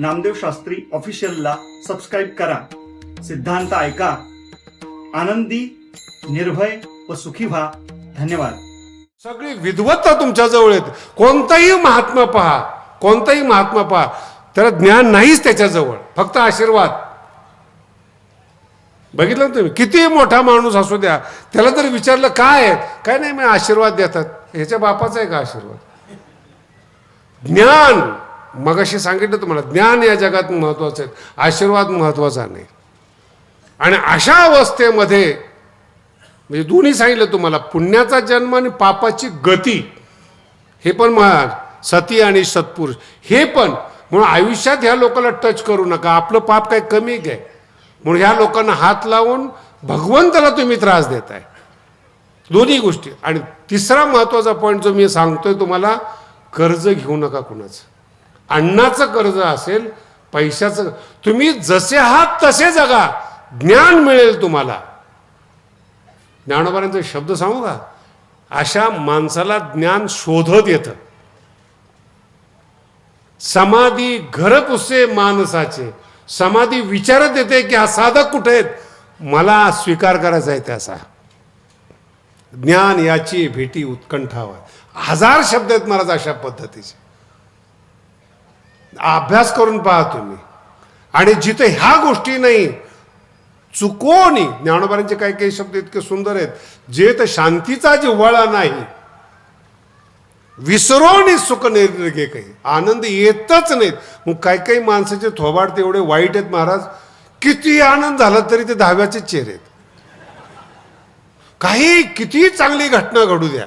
Namdev Shastri ऑफिशियलला subscribe करा. सिद्धांत ऐका आनंदी निर्भय व सुखी व्हा. धन्यवाद. सगळी विद्वत्ता तुमच्या जवळ येते कोणताही महात्मा पहा. कोणताही महात्मा पहा. त्याला ज्ञान नाहीच त्याच्याजवळ फक्त आशीर्वाद. बघितलं ना तुम्ही? किती मोठा माणूस असू द्या त्याला जर विचारलं काय आहे? काय नाही मी आशीर्वाद देतात. ह्याच्या बापाचा आहे का आशीर्वाद. ज्ञान. मगाशी सांगितलं तुम्हाला ज्ञान या जगात महत्वाचं आहे आशीर्वाद महत्त्वाचा नाही. आणि अशा अवस्थेमध्ये म्हणजे दोन्ही सांगितलं तुम्हाला पुण्याचा जन्म आणि पापाची गती हे पण महान सती आणि सत्पुरुष हे पण म्हणून आयुष्यात ह्या लोकांना टच करू नका आपलं पाप काय कमी काय म्हणून ह्या लोकांना हात लावून भगवंताला तुम्ही त्रास देताय. दोन्ही गोष्टी. आणि तिसरा महत्त्वाचा पॉईंट जो मी सांगतोय तुम्हाला कर्ज घेऊ नका कुणाचं. अन्नाचं कर्ज असेल पैशाचं तुम्ही जसे आहात तसे जगा. ज्ञान मिळेल तुम्हाला. ज्ञानोबारांचे शब्द सांगू का? अशा माणसाला ज्ञान शोधत येतं. समाधी घर पुसे माणसाचे? समाधी विचारत येते की हा साधक कुठे आहेत? मला स्वीकार करायचा आहे त्याचा. ज्ञान याची भेटी उत्कंठावर. हजार शब्द आहेत महाराज अशा पद्धतीचे. अभ्यास करून पहा तुम्ही. आणि जिथे ह्या गोष्टी नाही चुकोनी ज्ञानोबारांचे काही काही शब्द इतके सुंदर आहेत जे तर शांतीचा जिव्हाळा नाही विसरोनी सुख निर्गे काही आनंद येतच नाहीत. मग काही काही माणसाचे थोबाड तेवढे वाईट आहेत महाराज किती आनंद झाला तरी ते दहाव्याचे चेहरे आहेत. काही किती चांगली घटना घडू द्या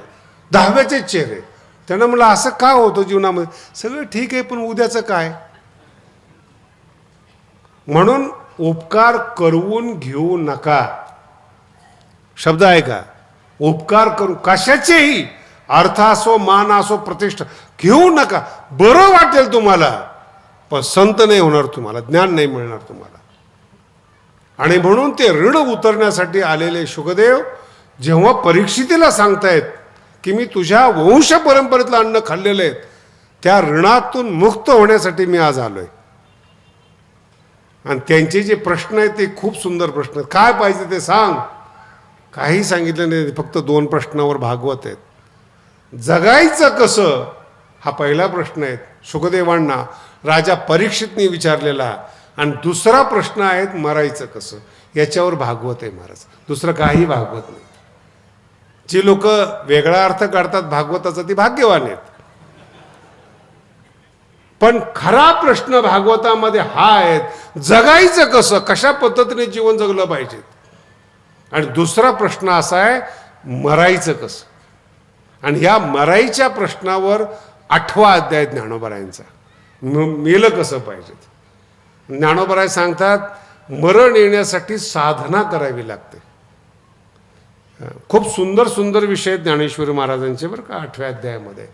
दहाव्याचे चेहरे त्यांना म्हणलं असं का होतं जीवनामध्ये? सगळं ठीक आहे पण उद्याचं काय? म्हणून उपकार करवून घेऊ नका. शब्द आहे का? उपकार करू कशाचेही? अर्थ असो मान असो प्रतिष्ठा घेऊ नका. बरं वाटेल तुम्हाला पण संत नाही होणार तुम्हाला ज्ञान नाही मिळणार तुम्हाला. आणि म्हणून ते ऋण उतरण्यासाठी आलेले शुकदेव जेव्हा परीक्षितीला सांगतायत की मी तुझ्या वंश परंपरेतलं अन्न खाल्लेलं आहे त्या ऋणातून मुक्त होण्यासाठी मी आज आलो आहे आणि त्यांचे जे प्रश्न आहेत ते खूप सुंदर प्रश्न आहेत. काय पाहिजे ते सांग. काही सांगितलं नाही फक्त दोन प्रश्नावर भागवत आहेत. जगायचं कसं हा पहिला प्रश्न आहे. सुखदेवांना राजा परीक्षितने विचारलेला आणि दुसरा प्रश्न आहे मरायचं कसं. याच्यावर भागवत आहे महाराज. दुसरं काही भागवत नाही. जी लोक वेगळा अर्थ काढतात भागवताचा ती भाग्यवान आहेत. पण खरा प्रश्न भागवतामध्ये हा आहे जगायचं कसं कशा पद्धतीने जीवन जगलं पाहिजे? आणि दुसरा प्रश्न असा आहे मरायचं कसं? आणि ह्या मराईच्या प्रश्नावर आठवा अध्याय ज्ञानोबरायांचा. मेलं कसं पाहिजे? ज्ञानोबराय सांगतात मरण येण्यासाठी साधना करावी लागते. खूप सुंदर सुंदर विषय ज्ञानेश्वरी महाराजांचे बरं का आठव्या अध्यायामध्ये.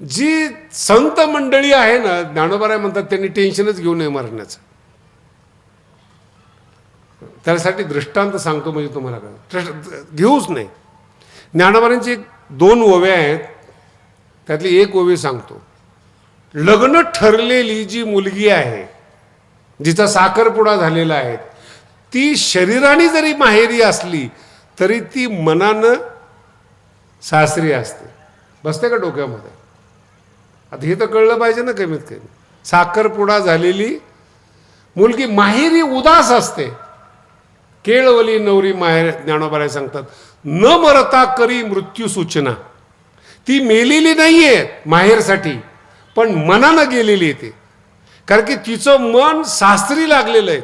जी संत मंडळी आहे ना ज्ञानोबाराय म्हणतात त्यांनी टेन्शनच घेऊ नये मरण्याचं. त्यासाठी दृष्टांत सांगतो म्हणजे तुम्हाला काय घेऊच नाही ज्ञानोबारांची दोन ओव्या आहेत त्यातली एक ओवी सांगतो. लग्न ठरलेली जी मुलगी आहे जिचा साखरपुडा झालेला आहे ती शरीराने जरी माहेरी असली तरी ती मनानं सासरी असते. बसते का डोक्यामध्ये? आता हे तर कळलं पाहिजे ना कमीत कमी. साखरपुडा झालेली मुलगी माहेरी उदास असते. केळवली नवरी माहेर ज्ञानोबाराय सांगतात न मरता करी मृत्यू सूचना. ती मेलेली नाही आहे माहेरसाठी पण मनानं गेलेली आहे ती. कारण की तिचं मन सासरी लागलेलं आहे.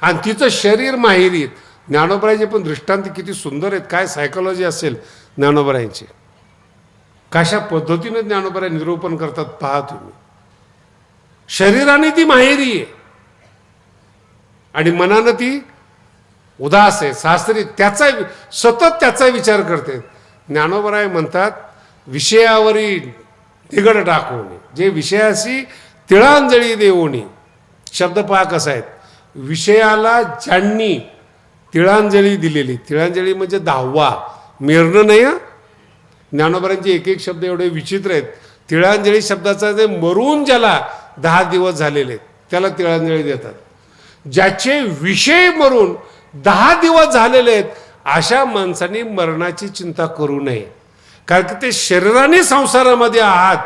आणि तिचं शरीर माहेरी आहे. ज्ञानोबरायचे पण दृष्टांत किती सुंदर आहेत. काय सायकोलॉजी असेल ज्ञानोबरायांची? कशा पद्धतीने ज्ञानोबराय निरूपण करतात पहा तुम्ही. शरीराने ती माहेरी आहे. आणि मनानं ती उदास आहे. सासरी त्याचा सतत त्याचा विचार करते. ज्ञानोबराय म्हणतात विषयावरी निगड टाकवणे जे विषयाशी तिळांजळी देवणे शब्द पहा कसा आहेत विषयाला ज्यांनी तिळांजली दिलेली. तिळांजली म्हणजे दहावा मिरणं नाही ज्ञानोबरांचे एक एक शब्द एवढे विचित्र आहेत. तिळांजली शब्दाचा जे मरून ज्याला दहा दिवस झालेले आहेत. त्याला तिळांजळी देतात. ज्याचे विषय मरून दहा दिवस झालेले आहेत अशा माणसांनी मरणाची चिंता करू नये. कारण की ते शरीराने संसारामध्ये आहात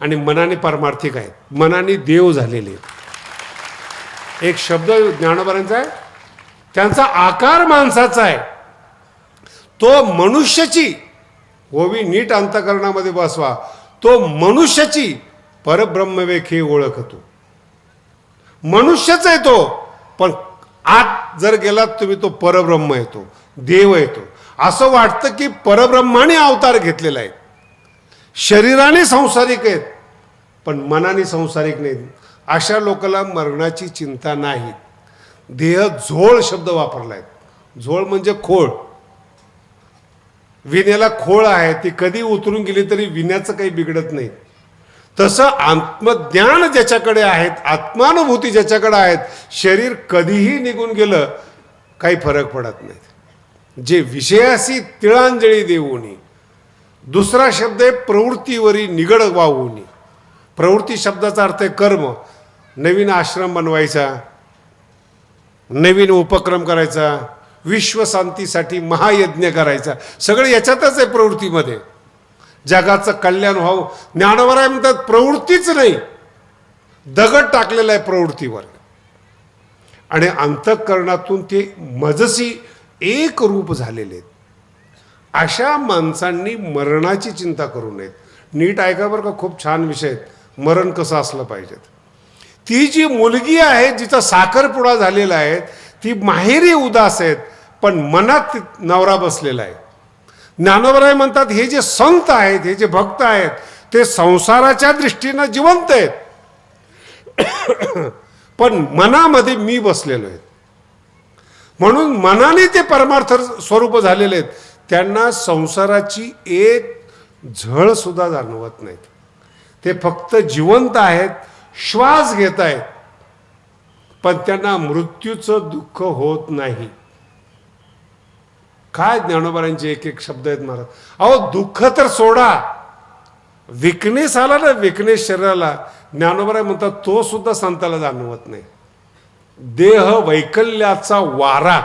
आणि मनाने पारमार्थिक आहेत. मनाने देव झालेले आहेत. एक शब्द ज्ञानोबरांचा आहे त्यांचा आकार माणसाचा आहे. तो मनुष्याची ओवी नीट अंतकरणामध्ये बसवा तो मनुष्याची परब्रह्मवेखी ओळखतो. मनुष्यच आहे तो पण आत जर गेलात तुम्ही तो परब्रह्म येतो देव येतो. असं वाटतं की परब्रह्माने अवतार घेतलेला आहे. शरीराने संसारिक आहेत पण मनाने संसारिक नाहीत. अशा लोकांना मरणाची चिंता नाही. देह झोळ शब्द वापरलाय झोळ म्हणजे खोळ. विण्याला खोळ आहे ती कधी उतरून गेली तरी विण्याचं काही बिघडत नाही. तसं आत्मज्ञान ज्याच्याकडे आहेत आत्मानुभूती ज्याच्याकडे आहेत शरीर कधीही निघून गेलं काही फरक पडत नाही. जे विषयाशी तिळांजळी देऊनी दुसरा शब्द आहे प्रवृत्तीवरी निगड वाहूनी. प्रवृत्ती शब्दाचा अर्थ आहे कर्म. नवीन आश्रम बनवायचा नवीन उपक्रम करायचा विश्वशांतीसाठी महायज्ञ करायचा. सगळं याच्यातच आहे प्रवृत्तीमध्ये. जगाचं कल्याण व्हावं. ज्ञानवराय म्हणतात प्रवृत्तीच नाही. दगड टाकलेला आहे प्रवृत्तीवर. आणि अंतःकरणातून ते मजसी एक रूप झालेले आहेत. अशा माणसांनी मरणाची चिंता करू नयेत. नीट ऐका बरं का खूप छान विषय आहेत. मरण कसं असलं पाहिजेत? ती जी मुलगी आहे जिचा साखरपुडा झालेला आहे ती माहेरी उदास आहेत पण मनात नवरा बसलेला आहे. ज्ञानोबराय म्हणतात हे जे संत आहेत हे जे भक्त आहेत ते संसाराच्या दृष्टीनं जिवंत आहेत. पण मनामध्ये मी बसलेलो आहे. म्हणून मनाने ते परमार्थ स्वरूप झालेले आहेत. त्यांना संसाराची एक झळ सुद्धा जाणवत नाहीत. ते फक्त जिवंत आहेत श्वास घेत आहेत पण त्यांना मृत्यूचं दुःख होत नाही. काय ज्ञानोबारांचे एक एक शब्द आहेत महाराज. अहो दुःख तर सोडा. विकनेस आला ना विकनेस शरीराला. ज्ञानोबराय म्हणतात तो सुद्धा संताला जाणवत नाही. देह वैकल्याचा वारा.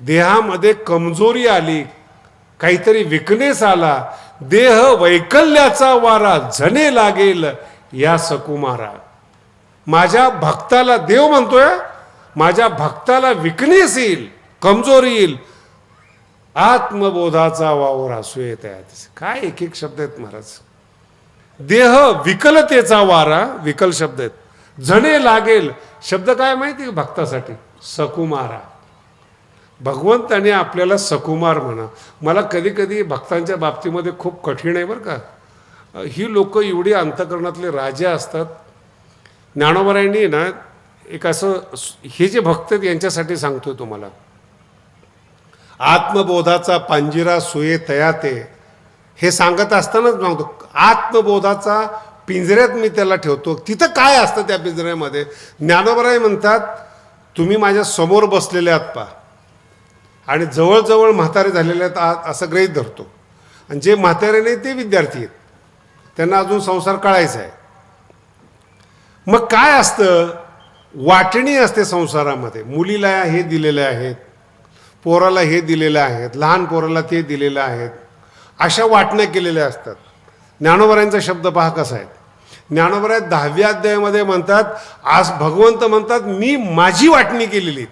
देहामध्ये कमजोरी आली. काहीतरी विकनेस आला. देह वैकल्याचा वारा झणे लागेल. या सकुमारा माझ्या भक्ताला देव म्हणतोय माझ्या भक्ताला विकनेस येईल कमजोरी येईल. आत्मबोधाचा वावर असू येत आहे काय एक एक शब्द आहेत महाराज. देह विकलतेचा वारा विकल शब्द आहेत. झणे लागेल शब्द काय माहिती भक्तासाठी? सकुमारा भगवंताने आपल्याला सकुमार म्हणा. मला कधी कधी भक्तांच्या बाबतीमध्ये खूप कठीण आहे बरं का. ही लोक एवढी अंतकरणातले राजे असतात. ज्ञानोबरायांनी ना एक असं हे जे भक्त आहेत यांच्यासाठी सांगतोय तुम्हाला. आत्मबोधाचा पांजिरा सुये तयाते. हे सांगत असतानाच सांगतो आत्मबोधाचा पिंजऱ्यात मी त्याला ठेवतो. तिथं काय असतं त्या पिंजऱ्यामध्ये? ज्ञानोबराय म्हणतात तुम्ही माझ्यासमोर बसलेले आहात पा आणि जवळजवळ म्हातारे झालेले आहेत असं गृहीत धरतो. आणि जे म्हातारे नाही ते विद्यार्थी आहेत. त्यांना अजून संसार कळायचा आहे मग काय असतं? वाटणी असते संसारामध्ये. मुलीला हे दिलेले आहेत पोराला हे दिलेले आहेत लहान पोराला ते दिलेलं आहेत. अशा वाटण्या केलेल्या असतात. ज्ञानोबरायांचा शब्द पहा कसा आहे. ज्ञानोबराय दहाव्या अध्यायामध्ये म्हणतात आज भगवंत म्हणतात मी माझी वाटणी केलेली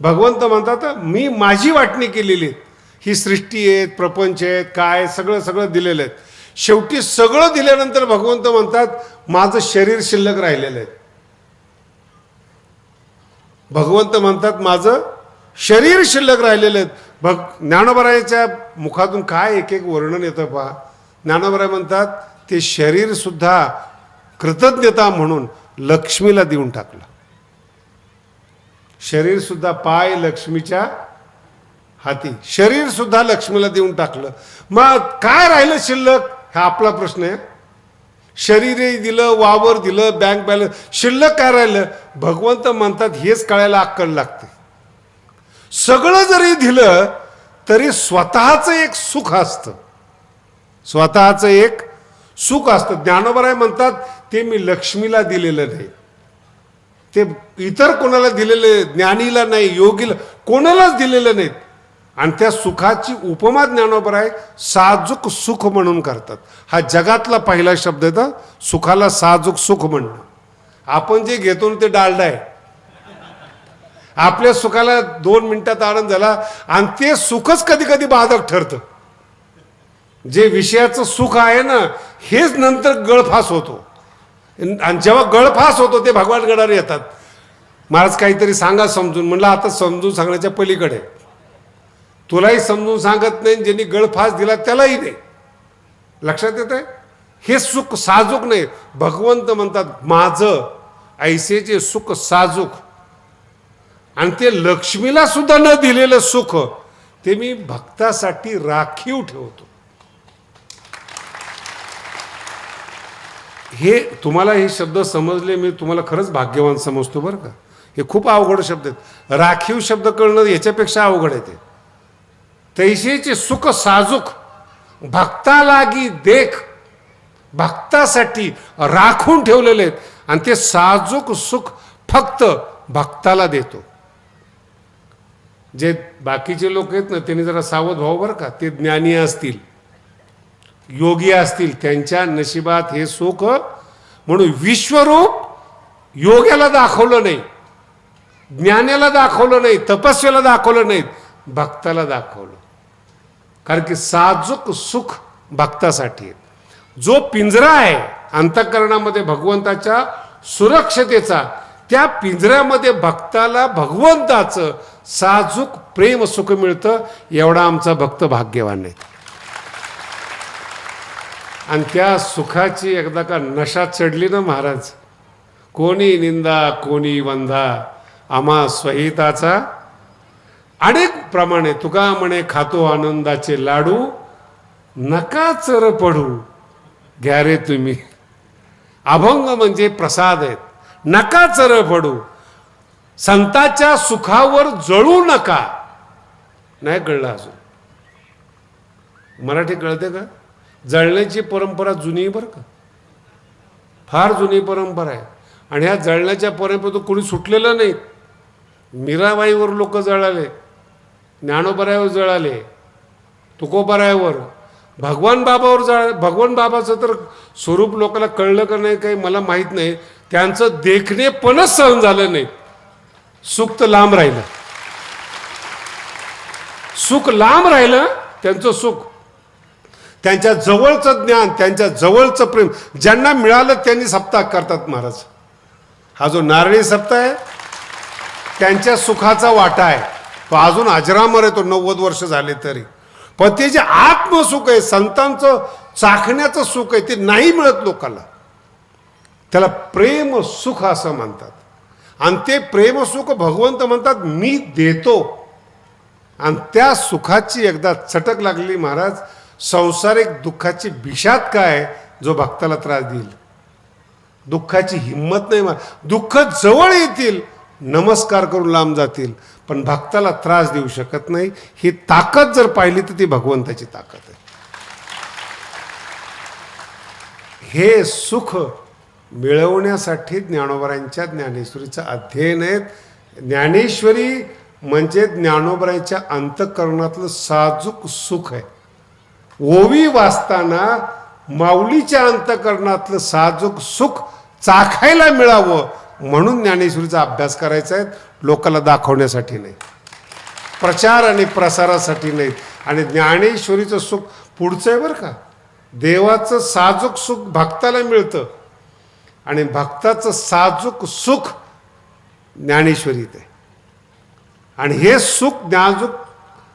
भगवंत म्हणतात मी माझी वाटणी केलेली आहे. ही सृष्टी आहेत प्रपंच आहेत काय सगळं सगळं दिलेलं आहेत. शेवटी सगळं दिल्यानंतर भगवंत म्हणतात माझं शरीर शिल्लक राहिलेलं आहे. भगवंत म्हणतात माझं शरीर शिल्लक राहिलेलं आहेत भग ज्ञानोबरायाच्या मुखातून काय एक एक वर्णन येतं पहा. ज्ञानोबराय म्हणतात ते शरीरसुद्धा कृतज्ञता म्हणून लक्ष्मीला देऊन टाकलं. शरीरसुद्धा पाय लक्ष्मीच्या हाती. शरीर सुद्धा लक्ष्मीला देऊन टाकलं. मग काय राहिलं शिल्लक? हा आपला प्रश्न आहे. शरीरही दिलं वावर दिलं बँक बॅलन्स शिल्लक काय राहिलं? भगवंत म्हणतात हेच कळायला अक्कल लागते. सगळं जरी दिलं तरी स्वतःचं एक सुख असतं. स्वतःचं एक सुख असतं. ज्ञानोबराय म्हणतात ते मी लक्ष्मीला दिलेलं नाही. ते इतर कोणाला दिलेले ज्ञानीला नाही योगीला कोणालाच दिलेलं नाहीत आणि त्या सुखाची उपमा ज्ञानोबर आहे साजूक सुख म्हणून करतात. हा जगातला पहिला शब्द आहे तर सुखाला साजूक सुख म्हणणं. आपण जे घेतो ना ते डालडा आहे. आपल्या सुखाला दोन मिनिटात आनंद झाला आणि ते सुखच कधी कधी बाधक ठरतं. जे विषयाचं सुख आहे ना हेच नंतर गळफास होतो. आणि जेव्हा गळफास होतो ते भगवान गडावर येतात. महाराज काहीतरी सांगा समजून म्हणलं आता समजून सांगण्याच्या पलीकडे. तुलाही समजून सांगत नाही ज्यांनी गळफास दिला त्यालाही नाही. लक्षात येत आहे हे सुख साजूक नाही. भगवंत म्हणतात माझं ऐसेचे सुख साजूक. आणि ते लक्ष्मीला सुद्धा न दिलेलं सुख ते मी भक्तासाठी राखीव ठेवतो. हे तुम्हाला हे शब्द समजले मी तुम्हाला खरंच भाग्यवान समजतो बरं का. हे खूप अवघड शब्द आहेत. राखीव शब्द कळणं याच्यापेक्षा अवघड आहे ते. तैसेचे सुख साजूक भक्तालागी देख भक्तासाठी राखून ठेवलेले आहेत. आणि ते साजूक सुख फक्त भक्ताला देतो. जे बाकीचे लोक आहेत ना त्यांनी जरा सावध व्हावं बरं का. ते ज्ञानी असतील योगी असतील त्यांच्या नशिबात हे सुख म्हणून विश्वरूप योग्याला दाखवलं नाही ज्ञानाला दाखवलं नाही तपस्वेला दाखवलं नाही भक्ताला दाखवलं. कारण की साजूक सुख भक्तासाठी जो पिंजरा आहे अंतकरणामध्ये भगवंताच्या सुरक्षतेचा त्या पिंजऱ्यामध्ये भक्ताला भगवंताचं साजूक प्रेम सुख मिळतं एवढा आमचा भक्त भाग्यवान आहे. आणि त्या सुखाची एकदा का नशा चढली ना महाराज? कोणी निंदा कोणी वंदा आम्हा स्वहिताचा अनेक प्रमाणे तुका म्हणे खातो आनंदाचे लाडू नका चर पडू. घ्या रे तुम्ही. अभंग म्हणजे प्रसाद आहेत. नका चर पडू. संताच्या सुखावर जळू नका. नाही कळलं अजून? मराठी कळते का? जळण्याची परंपरा जुनी बरं का? फार जुनी परंपरा आहे. आणि ह्या जळण्याच्या परंपरेतून कोणी सुटलेलं नाही. मीराबाईवर लोक जळाले. ज्ञानोपरायावर जळाले तुकोपरायावर भगवान बाबावर जळ भगवान बाबाचं तर स्वरूप लोकांना कळलं का नाही काही मला माहीत नाही. त्यांचं देखणेपणच सहन झालं नाही. सुख तर लांब राहिलं. सुख लांब राहिलं त्यांचं सुख. त्यांच्या जवळचं ज्ञान त्यांच्या जवळचं प्रेम ज्यांना मिळालं त्यांनी सप्ताह करतात महाराज. हा जो नारळी सप्ताह आहे त्यांच्या सुखाचा वाटा आहे. तो अजून अजरामर आहे तो नव्वद वर्ष झाले तरी. पण ते जे आत्मसुख आहे संतांचं चाखण्याचं सुख आहे ते नाही मिळत लोकांना त्याला प्रेम सुख असं म्हणतात. आणि ते प्रेमसुख भगवंत म्हणतात मी देतो. आणि त्या सुखाची एकदा चटक लागली महाराज संसारिक दुःखाची विषाद काय जो भक्ताला त्रास देईल? दुःखाची हिंमत नाही मा दुःख जवळ येतील नमस्कार करून लांब जातील पण भक्ताला त्रास देऊ शकत नाही. ही ताकद जर पाहिली तर ती भगवंताची ताकद आहे. हे सुख मिळवण्यासाठी ज्ञानोबरांच्या ज्ञानेश्वरीचं अध्ययन आहे. ज्ञानेश्वरी म्हणजे ज्ञानोबरांच्या अंतकरणातलं साजूक सुख आहे. ओवी वाचताना माऊलीच्या अंतकरणातलं साजूक सुख चाखायला मिळावं म्हणून ज्ञानेश्वरीचा अभ्यास करायचा आहे लोकांना दाखवण्यासाठी नाही. प्रचार आणि प्रसारासाठी नाही. आणि ज्ञानेश्वरीचं सुख पुढचं आहे बरं का. देवाचं साजूक सुख भक्ताला मिळतं. आणि भक्ताचं साजूक सुख ज्ञानेश्वरीत आहे. आणि हे सुख ज्ञाजूक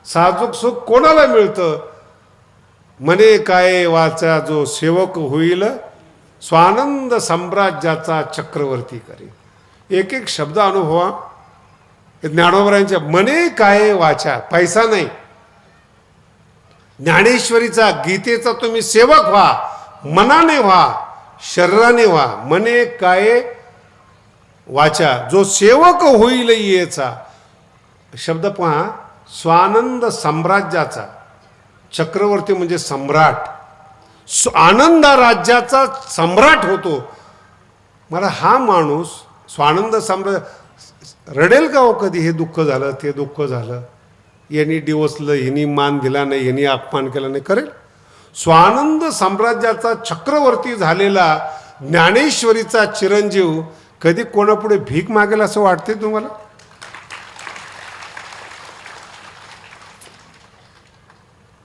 साजूक सुख कोणाला मिळतं? मने काय वाचा जो सेवक होईल स्वानंद साम्राज्याचा चक्रवर्ती करी एक एक शब्द अनुभवा. ज्ञानोबरांच्या मने काय वाचा? पैसा नाही. ज्ञानेश्वरीचा गीतेचा तुम्ही सेवक व्हा. मनाने व्हा. शरीराने व्हा. मने काय वाचा? जो सेवक होईल येचा. शब्द पहा. स्वानंद साम्राज्याचा. चक्रवर्ती म्हणजे सम्राट. स- राज्याचा सम्राट होतो. मला हा माणूस स्वानंद सम्राट रडेल का हो कधी हे दुःख झालं ते दुःख झालं. यांनी डिवसलं यांनी मान दिला नाही यांनी अपमान केला नाही करेल. स्वानंद साम्राज्याचा चक्रवर्ती झालेला ज्ञानेश्वरीचा चिरंजीव कधी कोणापुढे भीक मागेल असं वाटते तुम्हाला?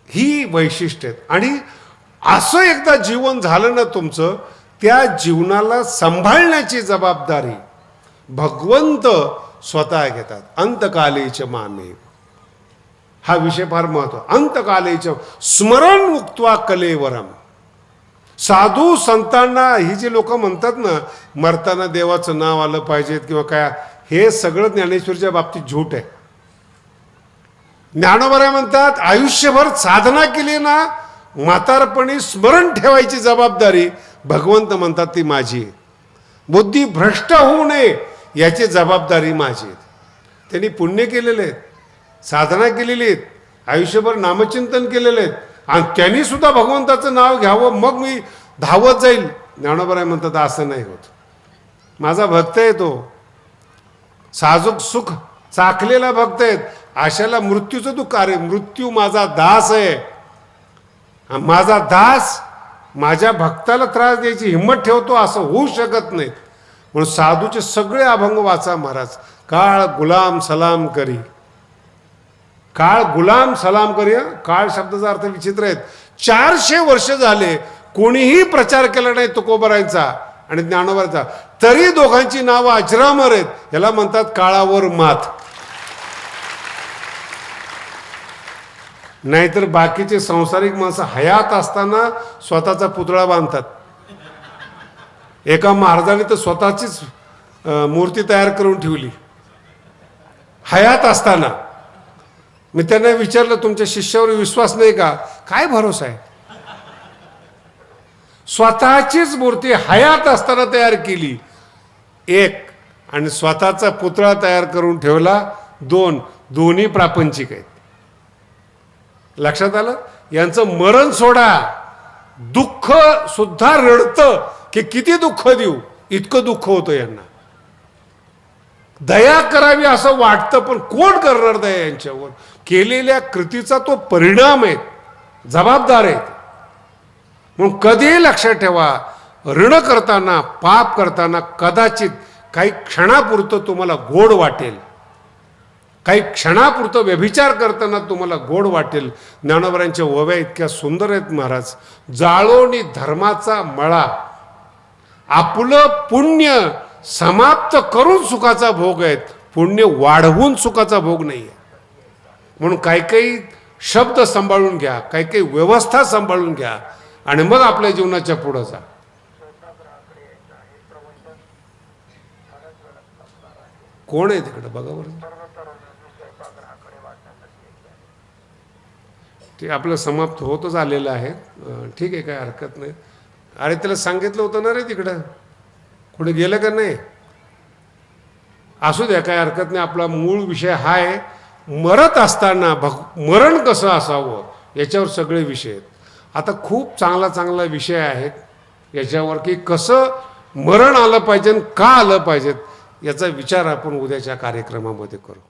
ही वैशिष्ट्य आहेत. आणि असं एकदा जीवन झालं ना तुमचं त्या जीवनाला सांभाळण्याची जबाबदारी भगवंत स्वतः घेतात. अंतकालीच मामे हा विषय फार महत्त्व अंतकालीच स्मरण मुक्त्वा कलेवरम. साधू संतांना ही जी लोक म्हणतात ना मरताना देवाचं नाव आलं पाहिजेत किंवा काय हे सगळं ज्ञानेश्वरच्या बाबतीत झूट आहे. ज्ञानोबऱ्या म्हणतात आयुष्यभर साधना केली ना म्हातारपणी स्मरण ठेवायची जबाबदारी भगवंत म्हणतात ती माझी बुद्धी भ्रष्ट होऊ नये याची जबाबदारी माझी त्यांनी पुण्य केलेले आहेत साधना केलेली आहेत आयुष्यभर नामचिंतन केलेले आहेत. आणि त्यांनी सुद्धा भगवंताचं नाव घ्यावं मग मी धावत जाईल. ज्ञानोबराय म्हणतात असं नाही होत. माझा भक्त आहे तो. साजूक सुख चाखलेला भक्त आहेत अशाला मृत्यूचं तू कार्य मृत्यू माझा दास आहे. माझा दास माझ्या भक्ताला त्रास द्यायची हिंमत ठेवतो असं होऊ शकत नाही. म्हणून साधूचे सगळे अभंग वाचा महाराज. काळ गुलाम सलाम करी. काळ गुलाम सलाम करी काळ शब्दाचा अर्थ विचित्र आहेत. चारशे वर्ष झाले कोणीही प्रचार केला नाही तुकोबरायचा आणि ज्ञानोबराचा तरी दोघांची नावं अजरामर आहेत. याला म्हणतात काळावर मात. नाहीतर बाकीचे सांसारिक माणसं हयात असताना स्वतःचा पुतळा बांधतात. एका महाराजाने तर स्वतःचीच मूर्ती तयार करून ठेवली. हयात असताना. मी त्यांना विचारलं तुमच्या शिष्यावर विश्वास नाही का? काय भरोसा आहे? स्वतःचीच मूर्ती हयात असताना तयार केली. एक आणि स्वतःचा पुतळा तयार करून ठेवला. दोन दोन्ही प्रापंचिक आहेत. लक्षात आलं? यांचं मरण सोडा. दुःख सुद्धा रडतं की किती दुःख देऊ? इतकं दुःख होतं यांना. दया करावी असं वाटतं पण कोण करणार दया यांच्यावर? केलेल्या कृतीचा तो परिणाम आहे. जबाबदार आहेत. म्हणून कधीही लक्षात ठेवा ऋण करताना पाप करताना कदाचित काही क्षणापुरतं तुम्हाला गोड वाटेल. काही क्षणापुरतं व्यभिचार करताना तुम्हाला गोड वाटेल. ज्ञानोबरांच्या ओव्या इतक्या सुंदर आहेत महाराज. जाळोनी धर्माचा मळा. आपलं पुण्य समाप्त करून सुखाचा भोग आहेत. पुण्य वाढवून सुखाचा भोग नाही आहे म्हणून काही काही शब्द सांभाळून घ्या. काही काही व्यवस्था सांभाळून घ्या. आणि मग आपल्या जीवनाच्या पुढं जा. कोण आहे तिकडं? बघा बरं. ते आपलं समाप्त होतच आलेलं आहे. ठीक आहे काय हरकत नाही. अरे त्याला सांगितलं होतं ना रे तिकडं. कुठे गेलं का नाही? असू द्या काय हरकत नाही. आपला मूळ विषय हा आहे मरत असताना भग मरण कसं असावं? याच्यावर सगळे विषय आहेत. आता खूप चांगला चांगला विषय आहेत याच्यावर की कसं मरण आलं पाहिजे आणि का आलं पाहिजेत याचा विचार आपण उद्याच्या कार्यक्रमामध्ये करू.